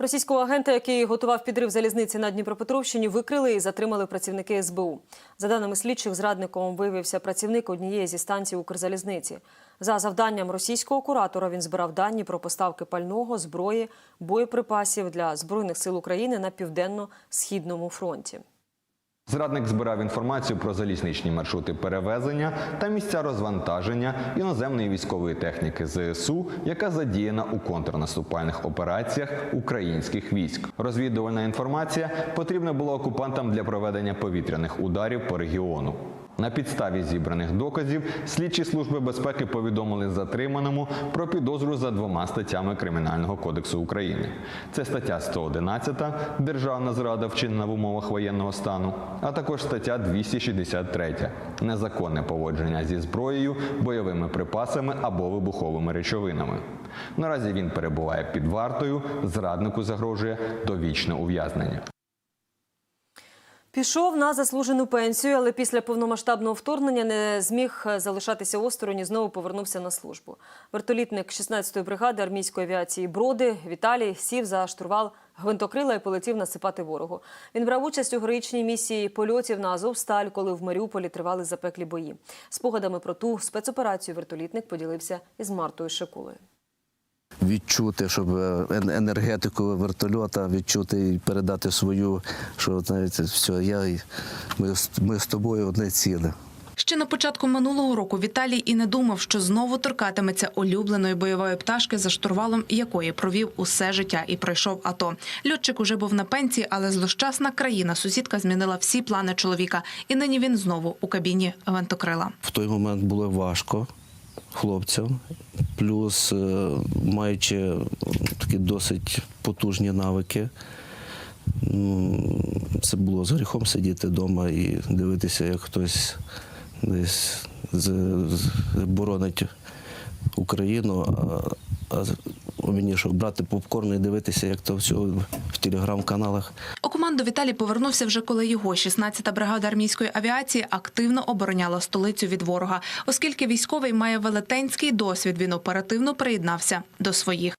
Російського агента, який готував підрив залізниці на Дніпропетровщині, викрили і затримали працівники СБУ. За даними слідчих, зрадником виявився працівник однієї зі станцій Укрзалізниці. За завданням російського куратора він збирав дані про поставки пального, зброї, боєприпасів для збройних сил України на південно-східному фронті. Зрадник збирав інформацію про залізничні маршрути перевезення та місця розвантаження іноземної військової техніки ЗСУ, яка задіяна у контрнаступальних операціях українських військ. Розвідувальна інформація потрібна була окупантам для проведення повітряних ударів по регіону. На підставі зібраних доказів слідчі служби безпеки повідомили затриманому про підозру за двома статтями Кримінального кодексу України. Це стаття 111 Державна зрада вчинена в умовах воєнного стану, а також стаття 263 Незаконне поводження зі зброєю, бойовими припасами або вибуховими речовинами. Наразі він перебуває під вартою. Зраднику загрожує довічне ув'язнення. Пішов на заслужену пенсію, але після повномасштабного вторгнення не зміг залишатися осторонь і знову повернувся на службу. Вертолітник 16-ї бригади армійської авіації Броди Віталій сів за штурвал гвинтокрила і полетів насипати ворогу. Він брав участь у героїчній місії польотів на Азовсталь, коли в Маріуполі тривали запеклі бої. Спогадами про ту спецоперацію вертолітник поділився із Мартою Шикулою. Відчути, щоб е, енергетику вертольота відчути і передати свою, що знаєте, все, я і- ми, ми з тобою одне ціле. Ще на початку минулого року Віталій і не думав, що знову торкатиметься улюбленої бойової пташки, за штурвалом якої провів усе життя і пройшов АТО. Льотчик уже був на пенсії, але злощасна країна сусідка змінила всі плани чоловіка, і нині він знову у кабіні гвинтокрила. В той момент було важко хлопцям, плюс е, маючи такі досить потужні навики. Це було з гріхом сидіти вдома і дивитися, як хтось десь боронить Україну, а, а мені брати попкорн і дивитися, як то все в телеграм-каналах. У команду Віталій повернувся вже коли його 16-та бригада армійської авіації активно обороняла столицю від ворога. Оскільки військовий має велетенський досвід, він оперативно приєднався до своїх.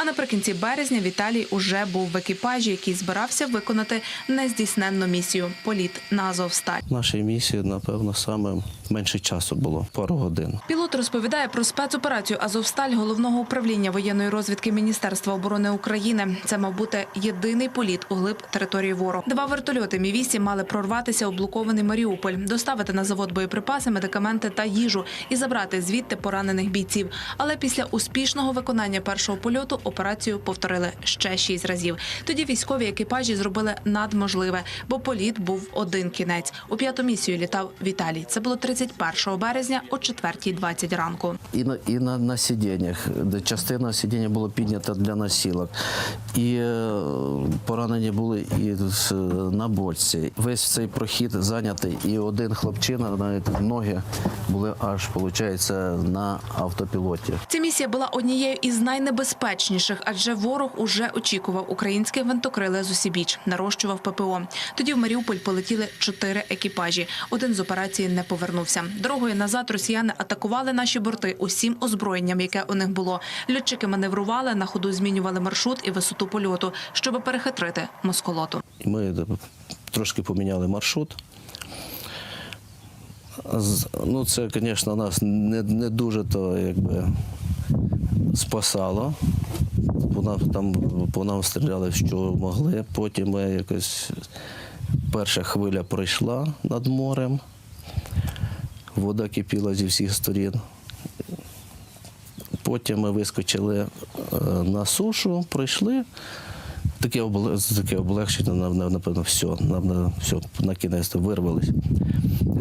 А наприкінці березня Віталій уже був в екіпажі, який збирався виконати нездійсненну місію політ на Азовсталь. Нашій місії, напевно, саме менше часу було пару годин. Пілот розповідає про спецоперацію Азовсталь головного управління воєнної розвідки Міністерства оборони України. Це мав бути єдиний політ у глиб території ворога. Два вертольоти Мі 8 мали прорватися у блокований Маріуполь, доставити на завод боєприпаси, медикаменти та їжу і забрати звідти поранених бійців. Але після успішного виконання першого польоту операцію повторили ще шість разів. Тоді військові екіпажі зробили надможливе, бо політ був один кінець. У п'яту місію літав Віталій. Це було 31 березня о 4.20 ранку. І на, і на, на сидіннях, де частина сидіння була піднята для насілок. І е, поранені були і на бочці. Весь цей прохід зайнятий, і один хлопчина, навіть ноги були аж, виходить, на автопілоті. Ця місія була однією із найнебезпечніших, адже ворог уже очікував українське гвинтокриле з усібіч, нарощував ППО. Тоді в Маріуполь полетіли чотири екіпажі. Один з операції не повернувся. Дорогою назад росіяни атакували наші борти усім озброєнням, яке у них було. Льотчики маневрували, на ходу змінювали маршрут і висоту польоту, щоб перехитрити москолоту. Ми е, трошки поміняли маршрут. Ну, це, звісно, нас не, не дуже то якби спасало. По нам, там, по нам стріляли, що могли. Потім ми якось перша хвиля пройшла над морем. Вода кипіла зі всіх сторін. Потім ми вискочили е, на сушу, пройшли. Таке, таке облегчення, нам, нам, напевно, все, нам на, все, на кінець вирвались.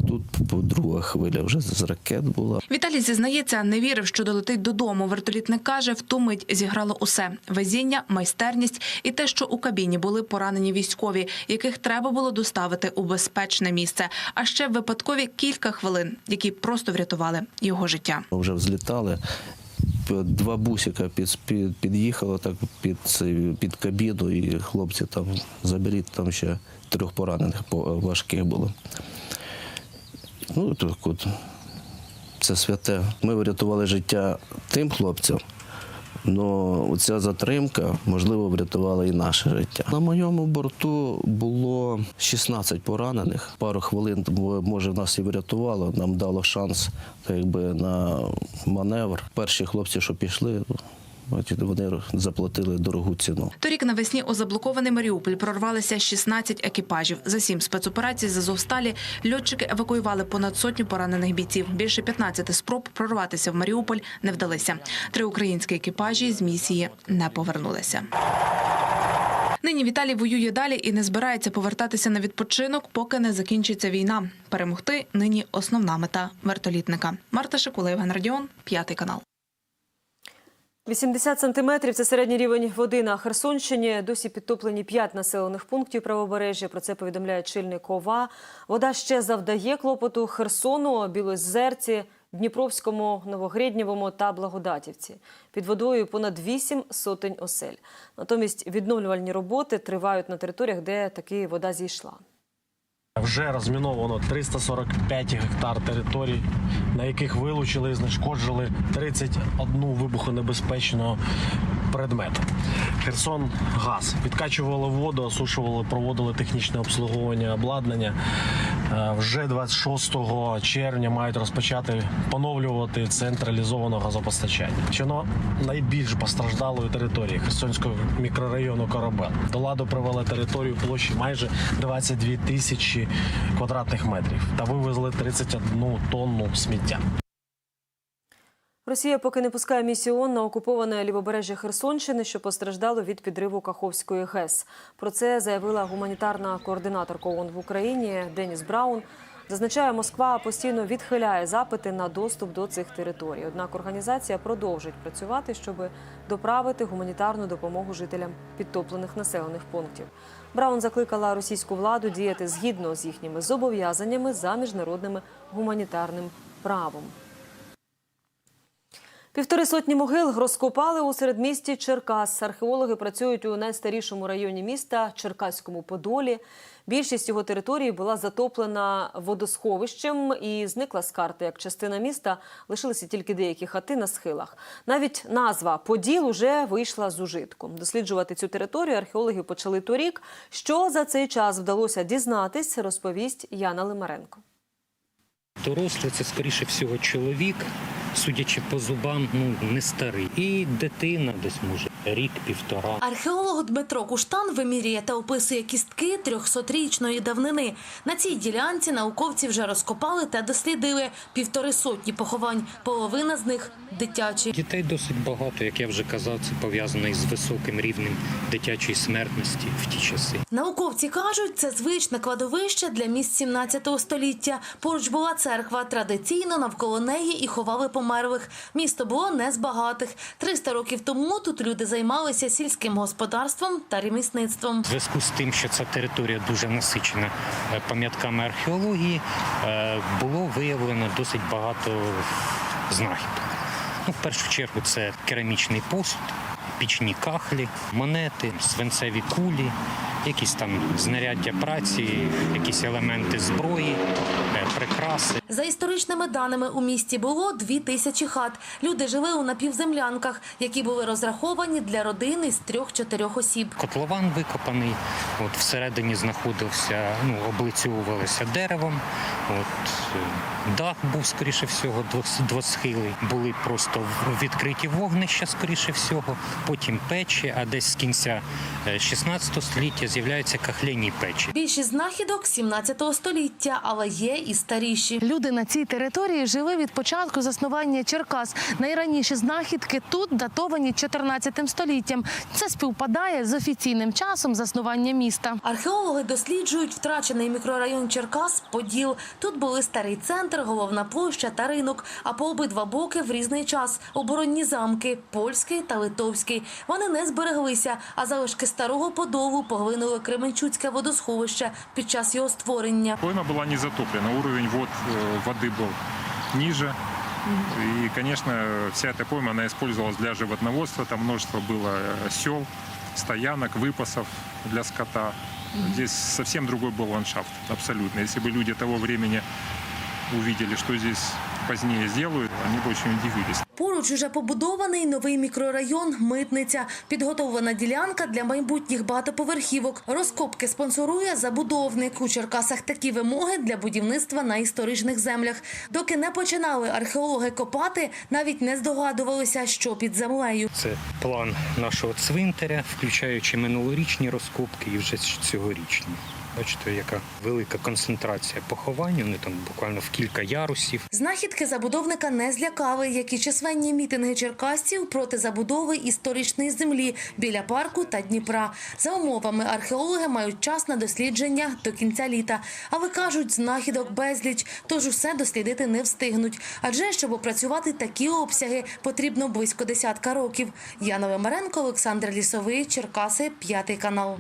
І тут по- друга хвиля вже з ракет була. Віталій зізнається, не вірив, що долетить додому. Вертолітник каже, в ту мить зіграло усе: везіння, майстерність і те, що у кабіні були поранені військові, яких треба було доставити у безпечне місце. А ще випадкові кілька хвилин, які просто врятували його життя. Ми вже взлітали. Два бусика під, під, під'їхало так під, під кабіну, і хлопці там заберіть, там ще трьох поранених по- важких було. Ну, так от це святе. Ми врятували життя тим хлопцям. Але ця затримка, можливо, врятувала і наше життя. На моєму борту було 16 поранених. Пару хвилин, може, нас і врятувало, нам дало шанс якби, на маневр. Перші хлопці, що пішли, бачите, вони заплатили дорогу ціну. Торік навесні у заблокований Маріуполь прорвалися 16 екіпажів. За сім спецоперацій з Азовсталі льотчики евакуювали понад сотню поранених бійців. Більше 15 спроб прорватися в Маріуполь не вдалися. Три українські екіпажі з місії не повернулися. Нині Віталій воює далі і не збирається повертатися на відпочинок, поки не закінчиться війна. Перемогти нині основна мета вертолітника. Марта Шикула, Євген Радіон, п'ятий канал. 80 сантиметрів – це середній рівень води на Херсонщині. Досі підтоплені 5 населених пунктів правобережжя. Про це повідомляє чільник ОВА. Вода ще завдає клопоту Херсону, Білозерці, Дніпровському, Новогріднєвому та Благодатівці. Під водою понад 8 сотень осель. Натомість відновлювальні роботи тривають на територіях, де таки вода зійшла. Вже розміновано 345 гектар територій, на яких вилучили і знешкоджили 31 вибухонебезпечного предмету. Херсон газ. Підкачували воду, осушували, проводили технічне обслуговування обладнання. Е, Вже 26 червня мають розпочати поновлювати централізоване газопостачання. Що найбільш постраждалої території Херсонського мікрорайону Корабел. До ладу привели територію площі майже 22 тисячі квадратних метрів та вивезли 31 тонну сміття. Росія поки не пускає місію ООН на окуповане лівобережжя Херсонщини, що постраждало від підриву Каховської ГЕС. Про це заявила гуманітарна координаторка ООН в Україні Деніс Браун. Зазначає, Москва постійно відхиляє запити на доступ до цих територій. Однак організація продовжить працювати, щоб доправити гуманітарну допомогу жителям підтоплених населених пунктів. Браун закликала російську владу діяти згідно з їхніми зобов'язаннями за міжнародним гуманітарним правом. Півтори сотні могил розкопали у середмісті Черкас. Археологи працюють у найстарішому районі міста Черкаському Подолі. Більшість його території була затоплена водосховищем і зникла з карти. Як частина міста лишилися тільки деякі хати на схилах. Навіть назва Поділ уже вийшла з ужитку. Досліджувати цю територію археологи почали торік. Що за цей час вдалося дізнатись, розповість Яна Лимаренко. Дорослий це скоріше всього чоловік, судячи по зубам, ну не старий. І дитина десь може рік-півтора. Археолог Дмитро Куштан вимірює та описує кістки 300-річної давнини. На цій ділянці науковці вже розкопали та дослідили півтори сотні поховань. Половина з них дитячі. Дітей досить багато, як я вже казав, це пов'язано із високим рівнем дитячої смертності в ті часи. Науковці кажуть, це звичне кладовище для місць 17 століття. Поруч була церква. Традиційно навколо неї і ховали померлих. Місто було не з багатих. 300 років тому тут люди займалися сільським господарством та ремісництвом. В зв'язку з тим, що ця територія дуже насичена е, пам'ятками археології, е, було виявлено досить багато знахідок. Ну, в першу чергу це керамічний посуд, пічні кахлі, монети, свинцеві кулі, якісь там знаряддя праці, якісь елементи зброї, е, прикраси. За історичними даними у місті було дві тисячі хат. Люди жили у напівземлянках, які були розраховані для родини з трьох-чотирьох осіб. Котлован викопаний, от всередині знаходився, ну, облицьовувалися деревом. От, е, дах був, скоріше всього, двос- двосхилий. Були просто в- відкриті вогнища, скоріше всього, потім печі, а десь з кінця е, 16 століття з'являються кахляні печі. Більшість знахідок 17 століття, але є і старіші. Люди на цій території жили від початку заснування Черкас. Найраніші знахідки тут датовані 14 століттям. Це співпадає з офіційним часом заснування міста. Археологи досліджують втрачений мікрорайон Черкас Поділ. Тут були старий центр, головна площа та ринок. А по обидва боки в різний час оборонні замки польський та литовський. Вони не збереглися, а залишки старого подолу поглинули Кременчуцьке водосховище під час його створення. Пойма была не затоплена, уровень вод, э, воды был ниже. И, конечно, вся эта пойма, она использовалась для животноводства. Там множество было э, сел, стоянок, выпасов для скота. Здесь совсем другой был ландшафт, абсолютно. Если бы люди того времени увидели, что здесь позднее сделают, они бы очень удивились. Поруч уже побудований новий мікрорайон Митниця. Підготовлена ділянка для майбутніх багатоповерхівок. Розкопки спонсорує забудовник. У Черкасах такі вимоги для будівництва на історичних землях. Доки не починали археологи копати, навіть не здогадувалися, що під землею. Це план нашого цвинтаря, включаючи минулорічні розкопки і вже цьогорічні. Бачите, яка велика концентрація поховань, вони там буквально в кілька ярусів. Знахідки забудовника не злякали, як і численні мітинги черкасців проти забудови історичної землі біля парку та Дніпра. За умовами археологи мають час на дослідження до кінця літа. Але кажуть, знахідок безліч, тож усе дослідити не встигнуть. Адже щоб опрацювати такі обсяги, потрібно близько десятка років. Яна Лемаренко, Олександр Лісовий, Черкаси, п'ятий канал.